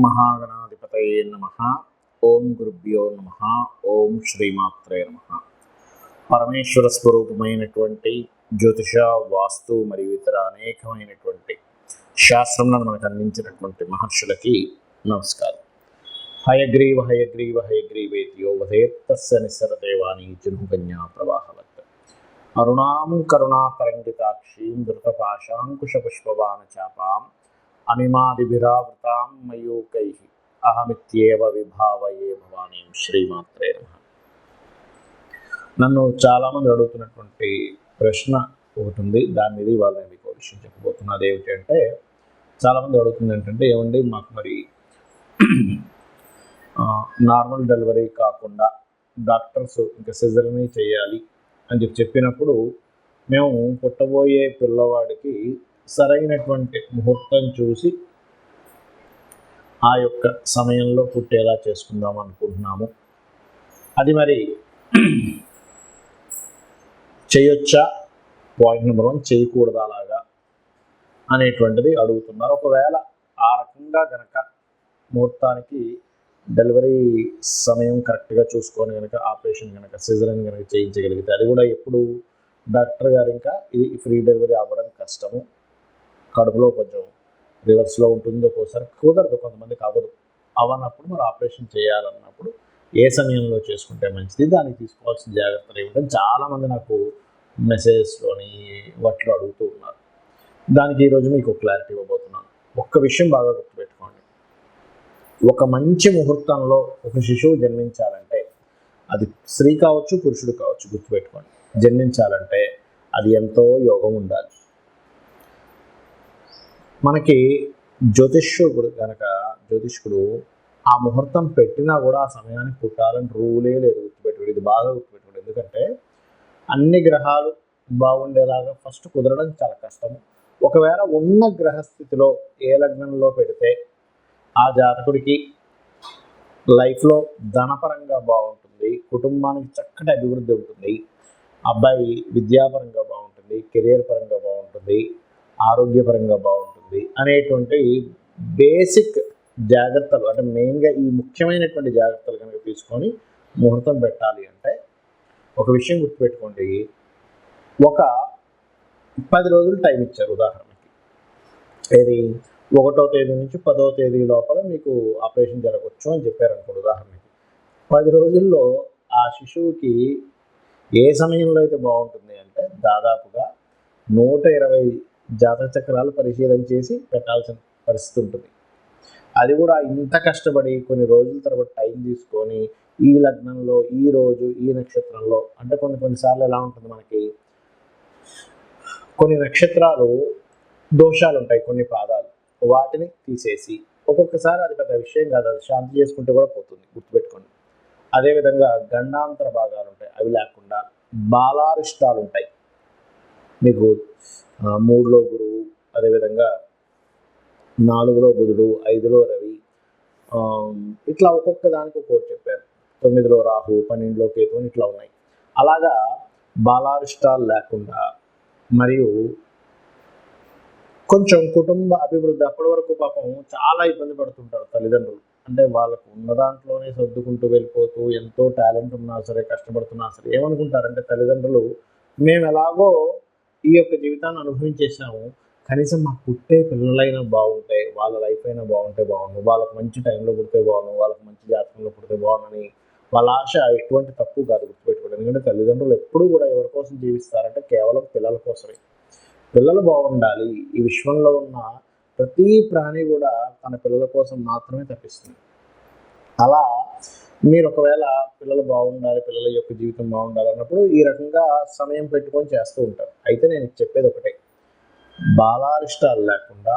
మహాగణాధిపతయే నమ. ఓం గురుభ్యో నమ. ఓం శ్రీమాత్రే నమ. పరమేశ్వర స్వరూపమైనటువంటి జ్యోతిష వాస్తు మరియు ఇతర అనేకమైనటువంటి శాస్త్రంలో మనకు అందించినటువంటి మహర్షులకి నమస్కారం. హయగ్రీవ హయగ్రీవ హయగ్రీవేత్యో వధేత్తస్య నిస్సరదేవాని జనుకన్యా ప్రవాహవత్. అరుణాం కరుణాతరంగితాక్షీం ధృతపాశాంకుశపుష్పబాణ చాపాం అనిమాదిభిరావృతాం మయూకై అహమిత్యేవ విభావయే భవానీ శ్రీమాత్రే నమ నన్ను చాలామంది అడుగుతున్నటువంటి ప్రశ్న ఒకటి ఉంది. దాని మీద ఇవాళ నేను మీకు ఒక విషయం చెప్పబోతున్నది ఏమిటంటే చాలామంది అడుగుతుంది ఏంటంటే ఏమండి మాకు మరి నార్మల్ డెలివరీ కాకుండా డాక్టర్స్ ఇంకా సిజర్ని చేయాలి అని చెప్పి చెప్పినప్పుడు మేము పుట్టబోయే పిల్లవాడికి సరైనటువంటి ముహూర్తం చూసి ఆ యొక్క సమయంలో పుట్టేలా చేసుకుందాం అనుకుంటున్నాము. అది మరి చేయొచ్చా? పాయింట్ నెంబర్ వన్ చేయకూడదు అలాగా అనేటువంటిది అడుగుతున్నారు. ఒకవేళ ఆ రకంగా గనక ముహూర్తానికి డెలివరీ సమయం కరెక్ట్గా చూసుకొని కనుక ఆపరేషన్ కనుక సిజరన్ కనుక చేయించగలిగితే అది కూడా ఎప్పుడు డాక్టర్ గారు ఇంకా ఇది ఫ్రీ డెలివరీ అవ్వడం కష్టము. కడుపులో కొంచెం రివర్స్లో ఉంటుంది ఒక్కోసారి కుదరదు కొంతమందికి అవ్వదు అవన్నప్పుడు మరి ఆపరేషన్ చేయాలన్నప్పుడు ఏ సమయంలో చేసుకుంటే మంచిది దానికి తీసుకోవాల్సిన జాగ్రత్తలు ఏమిటని చాలామంది నాకు మెసేజెస్లోని వాటిలో అడుగుతూ ఉన్నారు. దానికి ఈరోజు మీకు క్లారిటీ ఇవ్వబోతున్నాను. ఒక్క విషయం బాగా గుర్తుపెట్టుకోండి. ఒక మంచి ముహూర్తంలో ఒక శిశువు జన్మించాలంటే అది స్త్రీ కావచ్చు పురుషుడు కావచ్చు గుర్తుపెట్టుకోండి. జన్మించాలంటే అది ఎంతో యోగం ఉండాలి. మనకి జ్యోతిష్యుడు కనుక జ్యోతిష్కుడు ఆ ముహూర్తం పెట్టినా కూడా ఆ సమయానికి పుట్టాలని రూలే లేదు గుర్తుపెట్టుకోడు. ఇది బాగా గుర్తుపెట్టుకోడు. ఎందుకంటే అన్ని గ్రహాలు బాగుండేలాగా ఫస్ట్ కుదరడం చాలా కష్టము. ఒకవేళ ఉన్న గ్రహస్థితిలో ఏ లగ్నంలో పెడితే ఆ జాతకుడికి లైఫ్లో ధనపరంగా బాగుంటుంది కుటుంబానికి చక్కటి అభివృద్ధి ఉంటుంది అబ్బాయి విద్యాపరంగా బాగుంటుంది కెరియర్ పరంగా బాగుంటుంది ఆరోగ్యపరంగా బాగుంటుంది. అనేటువంటి బేసిక్ జాగ్రత్తలు అంటే మెయిన్గా ఈ ముఖ్యమైనటువంటి జాగ్రత్తలు కనుక తీసుకొని ముహూర్తం పెట్టాలి అంటే ఒక విషయం గుర్తుపెట్టుకోండి. ఒక పది రోజులు టైం ఇచ్చారు ఉదాహరణకి. ఏది? ఒకటో తేదీ నుంచి పదో తేదీ లోపల మీకు ఆపరేషన్ జరగవచ్చు అని చెప్పారు అనుకోండి ఉదాహరణకి. పది రోజుల్లో ఆ శిశువుకి ఏ సమయంలో అయితే బాగుంటుంది అంటే దాదాపుగా నూట ఇరవై జాతక చక్రాలు పరిశీలన చేసి పెట్టాల్సిన పరిస్థితి ఉంటుంది. అది కూడా ఇంత కష్టపడి కొన్ని రోజుల తర్వాత టైం తీసుకొని ఈ లగ్నంలో ఈ రోజు ఈ నక్షత్రంలో అంటే కొన్ని కొన్నిసార్లు ఎలా ఉంటుంది మనకి? కొన్ని నక్షత్రాలు దోషాలు ఉంటాయి కొన్ని పాదాలు. వాటిని తీసేసి ఒక్కొక్కసారి అది పెద్ద విషయం కాదు అది శాంతి చేసుకుంటే కూడా పోతుంది గుర్తుపెట్టుకోండి. అదేవిధంగా గండాంతర భాగాలు ఉంటాయి అవి లేకుండా బాలారిష్టాలు ఉంటాయి. మీకు మూడులో గురువు అదేవిధంగా నాలుగులో బుధుడు ఐదులో రవి ఇట్లా ఒక్కొక్క దానికి ఒక్కొక్కటి చెప్పారు. తొమ్మిదిలో రాహు పన్నెండులో కేతు అని ఇట్లా ఉన్నాయి. అలాగా బాలారిష్టాలు లేకుండా మరియు కొంచెం కుటుంబ అభివృద్ధి అప్పటి వరకు పాపం చాలా ఇబ్బంది పడుతుంటారు తల్లిదండ్రులు. అంటే వాళ్ళకు ఉన్న దాంట్లోనే సర్దుకుంటూ వెళ్ళిపోతూ ఎంతో టాలెంట్ ఉన్నా సరే కష్టపడుతున్నా సరే ఏమనుకుంటారంటే తల్లిదండ్రులు మేము ఎలాగో ఈ యొక్క జీవితాన్ని అనుభవించేసాము కనీసం మా పుట్టే పిల్లలైనా బాగుంటాయి వాళ్ళ లైఫ్ అయినా బాగుంటే బాగుండు వాళ్ళకి మంచి టైంలో పుడితే బాగుండు వాళ్ళకి మంచి జాతకంలో పుడితే బాగుండని వాళ్ళ ఆశ ఎటువంటి తక్కువ కాదు గుర్తుపెట్టుకోండి. ఎందుకంటే తల్లిదండ్రులు ఎప్పుడూ కూడా ఎవరి కోసం జీవిస్తారంటే కేవలం పిల్లల కోసమే. పిల్లలు బాగుండాలి. ఈ విశ్వంలో ఉన్న ప్రతి ప్రాణి కూడా తన పిల్లల కోసం మాత్రమే తప్పిస్తుంది. అలా మీరు ఒకవేళ పిల్లలు బాగుండాలి పిల్లల యొక్క జీవితం బాగుండాలి అన్నప్పుడు ఈ రకంగా సమయం పెట్టుకొని చేస్తూ ఉంటారు. అయితే నేను చెప్పేది ఒకటే. బాలారిష్టాలు లేకుండా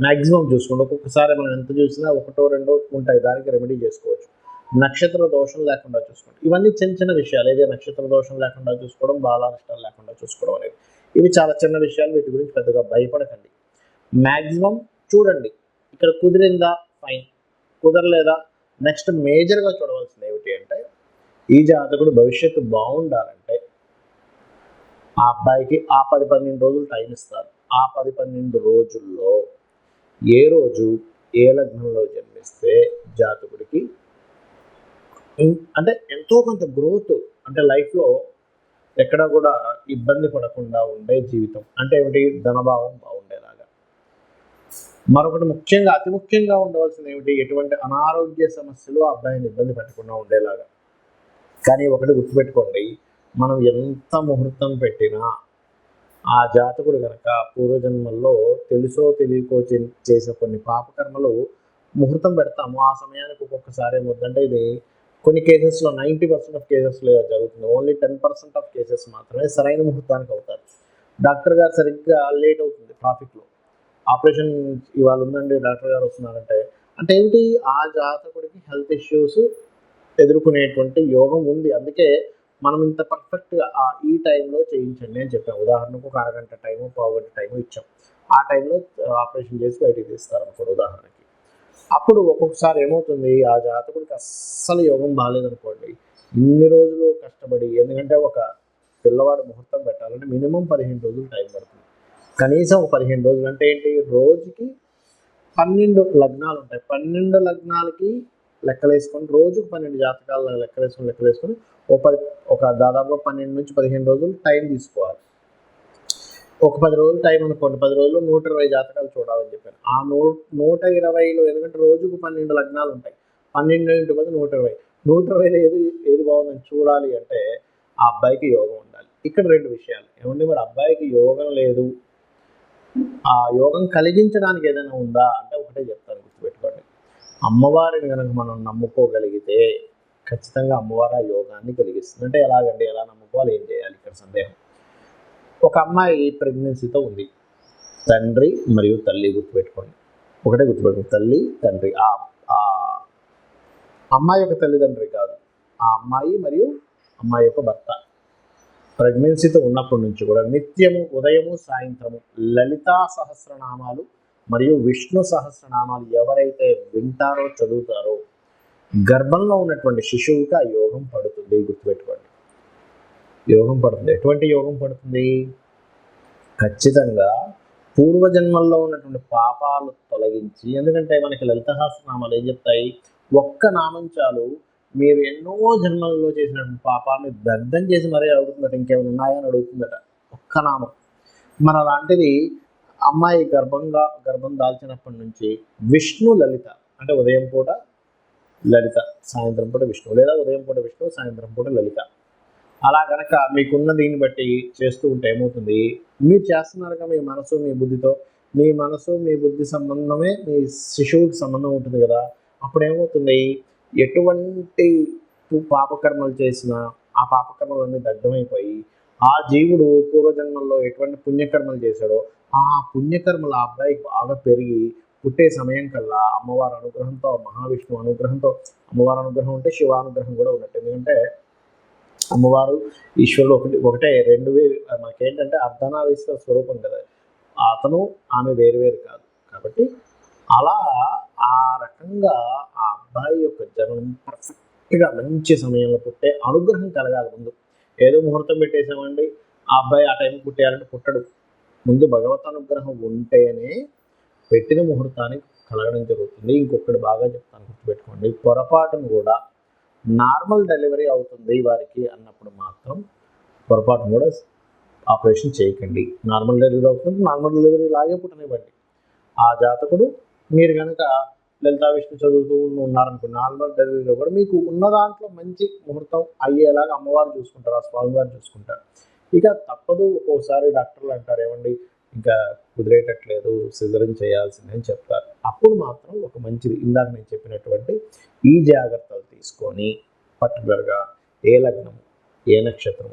మ్యాక్సిమం చూసుకోండి. ఒక్కొక్కసారి మనం ఎంత చూసినా ఒకటో రెండో ఉంటాయి. దానికి రెమెడీ చేసుకోవచ్చు. నక్షత్ర దోషం లేకుండా చూసుకోండి. ఇవన్నీ చిన్న చిన్న విషయాలు. ఏదే నక్షత్ర దోషం లేకుండా చూసుకోవడం బాలారిష్టాలు లేకుండా చూసుకోవడం అనేది. ఇవి చాలా చిన్న విషయాలు. వీటి గురించి పెద్దగా భయపడకండి. మ్యాక్సిమం చూడండి. ఇక్కడ కుదిరిందా? ఫైన్ కుదరలేదా? నెక్స్ట్ మేజర్గా చూడవలసింది ఏమిటి అంటే ఈ జాతకుడు భవిష్యత్తు బాగుండాలంటే ఆ అబ్బాయికి ఆ పది పన్నెండు రోజులు టైం ఇస్తారు. ఆ పది పన్నెండు రోజుల్లో ఏ రోజు ఏ లగ్నంలో జన్మిస్తే జాతకుడికి అంటే ఎంతో కొంత గ్రోత్ అంటే లైఫ్లో ఎక్కడ కూడా ఇబ్బంది పడకుండా ఉండే జీవితం. అంటే ఏమిటి? ధనభావం బాగుంటుంది మరొకటి ముఖ్యంగా అతి ముఖ్యంగా ఉండవలసింది ఏమిటి? ఎటువంటి అనారోగ్య సమస్యలు ఆ అబ్బాయిని ఇబ్బంది పెట్టకుండా ఉండేలాగా. కానీ ఒకటి గుర్తుపెట్టుకోండి మనం ఎంత ముహూర్తం పెట్టినా ఆ జాతకుడు కనుక పూర్వజన్మల్లో తెలుసో తెలియకో చేసే కొన్ని పాపకర్మలు ముహూర్తం పెడతాము. ఆ సమయానికి ఒక్కొక్కసారి ఏమవుతుందంటే ఇది కొన్ని కేసెస్లో నైంటీ పర్సెంట్ ఆఫ్ కేసెస్లో జరుగుతుంది. Only ten percent of cases మాత్రమే సరైన ముహూర్తానికి అవుతారు. డాక్టర్ గారు సరిగ్గా లేట్ అవుతుంది ట్రాఫిక్లో. ఆపరేషన్ ఇవాళ ఉందండి డాక్టర్ గారు వస్తున్నారంటే. అంటే ఏమిటి? ఆ జాతకుడికి హెల్త్ ఇష్యూస్ ఎదుర్కొనేటువంటి యోగం ఉంది. అందుకే మనం ఇంత పర్ఫెక్ట్గా ఈ టైంలో చేయించండి అని చెప్పాం. ఉదాహరణకు ఒక అరగంట టైము పావుగంట టైము ఇచ్చాం. ఆ టైంలో ఆపరేషన్ చేసి బయటికి తీస్తారు అనుకోండి ఉదాహరణకి. అప్పుడు ఒక్కొక్కసారి ఏమవుతుంది? ఆ జాతకుడికి అస్సలు యోగం బాగాలేదనుకోండి ఇన్ని రోజులు కష్టపడి ఎందుకంటే ఒక పిల్లవాడు ముహూర్తం పెట్టాలంటే మినిమం పదిహేను రోజులు టైం పడుతుంది. కనీసం పదిహేను రోజులు అంటే ఏంటి? రోజుకి పన్నెండు లగ్నాలు ఉంటాయి. పన్నెండు లగ్నాలకి లెక్కలేసుకొని రోజుకు పన్నెండు జాతకాలు లెక్కలేసుకొని లెక్కలేసుకొని ఒక పది ఒక దాదాపుగా పన్నెండు నుంచి పదిహేను రోజులు టైం తీసుకోవాలి. ఒక పది రోజులు టైం అనుకోండి. పది రోజులు నూట ఇరవై జాతకాలు చూడాలని చెప్పాను. ఆ నూ నూట ఇరవైలో ఎందుకంటే రోజుకు పన్నెండు లగ్నాలు ఉంటాయి. పన్నెండు ఇంటి పది నూట ఇరవై. నూట ఇరవైలో ఏది ఏది బాగుందని చూడాలి అంటే ఆ అబ్బాయికి యోగం ఉండాలి. ఇక్కడ రెండు విషయాలు. ఏమండి? మరి అబ్బాయికి యోగం లేదు. ఆ యోగం కలిగించడానికి ఏదైనా ఉందా అంటే ఒకటే చెప్తాను గుర్తుపెట్టుకోండి. అమ్మవారిని కనుక మనం నమ్ముకోగలిగితే ఖచ్చితంగా అమ్మవారు ఆ యోగాన్ని కలిగిస్తుంది. అంటే ఎలాగండి? ఎలా నమ్ముకోవాలి? ఏం చేయాలి? ఇక్కడ సందేహం. ఒక అమ్మాయి ప్రెగ్నెన్సీతో ఉంది. తండ్రి మరియు తల్లి గుర్తుపెట్టుకోండి. ఒకటే గుర్తుపెట్టుకోండి. తల్లి తండ్రి. ఆ ఆ అమ్మాయి యొక్క తల్లిదండ్రి కాదు. ఆ అమ్మాయి మరియు అమ్మాయి యొక్క భర్త. ప్రెగ్నెన్సీతో ఉన్నప్పటి నుంచి కూడా నిత్యము ఉదయము సాయంత్రము లలితా సహస్రనామాలు మరియు విష్ణు సహస్రనామాలు ఎవరైతే వింటారో చదువుతారో గర్భంలో ఉన్నటువంటి శిశువుకి ఆ యోగం పడుతుంది. గుర్తుపెట్టుకోండి. యోగం పడుతుంది. ఎటువంటి యోగం పడుతుంది? ఖచ్చితంగా పూర్వజన్మల్లో ఉన్నటువంటి పాపాలు తొలగించి ఎందుకంటే మనకి లలిత ఏం చెప్తాయి? ఒక్క నామం చాలు. మీరు ఎన్నో జన్మల్లో చేసినటువంటి పాపాన్ని దగ్ధం చేసి మరీ అడుగుతుందట ఇంకేమైనా ఉన్నాయా అని అడుగుతుందట. ఒక్క నామం. మన లాంటిది అమ్మాయి గర్భంగా గర్భం దాల్చినప్పటి నుంచి విష్ణు లలిత అంటే ఉదయం పూట లలిత సాయంత్రం పూట విష్ణు లేదా ఉదయం పూట విష్ణు సాయంత్రం పూట లలిత. అలా కనుక మీకున్న దీన్ని బట్టి చేస్తూ ఉంటే ఏమవుతుంది? మీరు చేస్తున్నారుగా మీ మనసు మీ బుద్ధితో. మీ మనసు మీ బుద్ధి సంబంధమే మీ శిశువుకి సంబంధం ఉంటుంది కదా. అప్పుడు ఏమవుతుంది ఎటువంటి పాపకర్మలు చేసినా ఆ పాపకర్మలన్నీ దగ్ధమైపోయి ఆ జీవుడు పూర్వజన్మల్లో ఎటువంటి పుణ్యకర్మలు చేశాడో ఆ పుణ్యకర్మలు ఆ అబ్బాయికి బాగా పెరిగి పుట్టే సమయం కల్లా అమ్మవారి అనుగ్రహంతో మహావిష్ణువు అనుగ్రహంతో అమ్మవారి అనుగ్రహం ఉంటే శివ అనుగ్రహం కూడా ఉన్నట్టు. ఎందుకంటే అమ్మవారు ఈశ్వరుడు ఒకటి ఒకటే రెండు వేరు మనకేంటంటే అర్ధనారీశ్వర స్వరూపం కదా. అతను ఆమె వేరు వేరు కాదు. కాబట్టి అలా ఆ రకంగా ఆ అబ్బాయి యొక్క జననం పర్ఫెక్ట్గా మంచి సమయంలో పుట్టే అనుగ్రహం కలగాలి ముందు. ఏదో ముహూర్తం పెట్టేసామండి ఆ అబ్బాయి ఆ టైం పుట్టేయాలంటే పుట్టడు. ముందు భగవత్ అనుగ్రహం ఉంటేనే పెట్టిన ముహూర్తానికి కలగడం జరుగుతుంది. ఇంకొకటి బాగా చెప్తాను గుర్తుపెట్టుకోండి. పొరపాటును కూడా నార్మల్ డెలివరీ అవుతుంది వారికి అన్నప్పుడు మాత్రం పొరపాటును కూడా ఆపరేషన్ చేయకండి. నార్మల్ డెలివరీ అవుతుంది నార్మల్ డెలివరీ లాగే పుట్టనివ్వండి. ఆ జాతకుడు మీరు కనుక లలితా విష్ణు చదువుతూ ఉన్నారనుకో నార్మల్ డెలివరీలో కూడా మీకు ఉన్న దాంట్లో మంచి ముహూర్తం అయ్యేలాగా అమ్మవారు చూసుకుంటారు ఆ స్వామివారు చూసుకుంటారు. ఇక తప్పదు ఒక్కోసారి డాక్టర్లు అంటారు ఏమండి ఇంకా కుదిరేటట్లేదు సిజరిన్ చేయాల్సిందే అని చెప్తారు. అప్పుడు మాత్రం ఒక మంచిది ఇందాక నేను చెప్పినటువంటి ఈ జాగ్రత్తలు తీసుకొని పర్టికులర్గా ఏ లగ్నం ఏ నక్షత్రం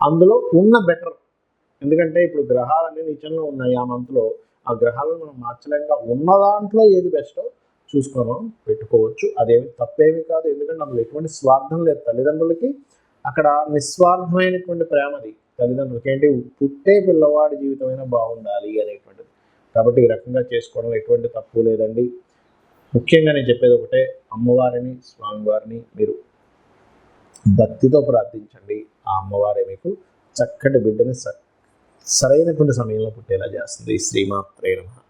అందులో ఉన్న బెటర్. ఎందుకంటే ఇప్పుడు గ్రహాలన్నీ నిజంలో ఉన్నాయి ఆ మంత్లో. ఆ గ్రహాలను మనం మార్చలేక ఉన్న దాంట్లో ఏది బెస్టో చూసుకొని పెట్టుకోవచ్చు. అదేమి తప్పేమీ కాదు. ఎందుకంటే అందులో ఎటువంటి స్వార్థం లేదు తల్లిదండ్రులకి. అక్కడ నిస్వార్థమైనటువంటి ప్రేమది తల్లిదండ్రులకి. ఏంటి? పుట్టే పిల్లవాడి జీవితమైనా బాగుండాలి అనేటువంటిది. కాబట్టి ఈ రకంగా చేసుకోవడం ఎటువంటి తప్పు లేదండి. ముఖ్యంగా నేను చెప్పేది ఒకటే అమ్మవారిని స్వామివారిని మీరు భక్తితో ప్రార్థించండి. ఆ అమ్మవారే మీకు చక్కటి బిడ్డని సత్ సరైనటువంటి సమయంలో పుట్టేలా చేస్తుంది. శ్రీమాత్రే నమః.